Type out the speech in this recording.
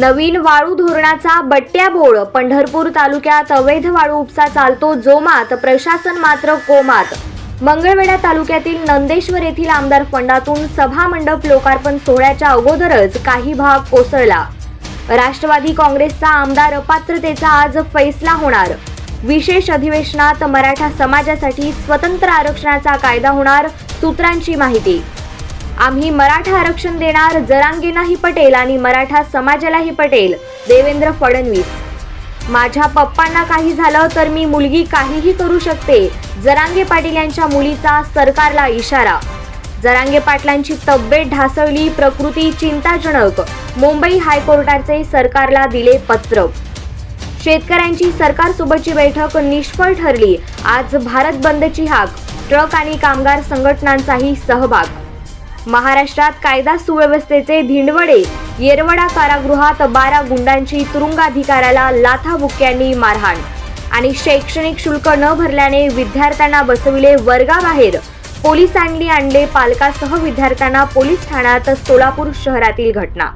नवीन वाळू धोरणाचा बट्ट्याबोळ पंढरपूर तालुक्यात अवैध वाळू उपसा चालतो जोमात. प्रशासन मात्र कोमात. मंगळवेढा तालुक्यातील नंदेश्वर येथील आमदार फंडातून सभा मंडप लोकार्पण सोहळ्याच्या अगोदरच काही भाग कोसळला. राष्ट्रवादी काँग्रेसचा आमदार अपात्रतेचा आज फैसला होणार. विशेष अधिवेशनात मराठा समाजासाठी स्वतंत्र आरक्षणाचा कायदा होणार सूत्रांची माहिती आम्ही मराठा आरक्षण देणार जरांगीनाही पटेल आणि मराठा समाजालाही पटेल. देवेंद्र फडणवीस. माझ्या पप्पांना काही झालं तर मी मुलगी काहीही करू शकते. जरांगे पाटील यांच्या मुलीचा सरकारला इशारा. जरांगे पाटलांची तब्येत ढासळली प्रकृती चिंताजनक. मुंबई हायकोर्टाचे सरकारला दिले पत्र. शेतकऱ्यांची सरकारसोबतची बैठक निष्फळ ठरली. आज भारत बंदची हाक. ट्रक आणि कामगार संघटनांचाही सहभाग. महाराष्ट्रात कायदा सुव्यवस्थेचे धिंडवडे. येरवडा कारागृहात बारा गुंडांची तुरुंगाधिकाऱ्याला लाथाबुक्क्यांनी मारहाण. आणि शैक्षणिक शुल्क न भरल्याने विद्यार्थ्यांना बसविले वर्गाबाहेर. पोलिसांनी आणले पालकासह विद्यार्थ्यांना पोलीस ठाण्यात सोलापूर शहरातील घटना.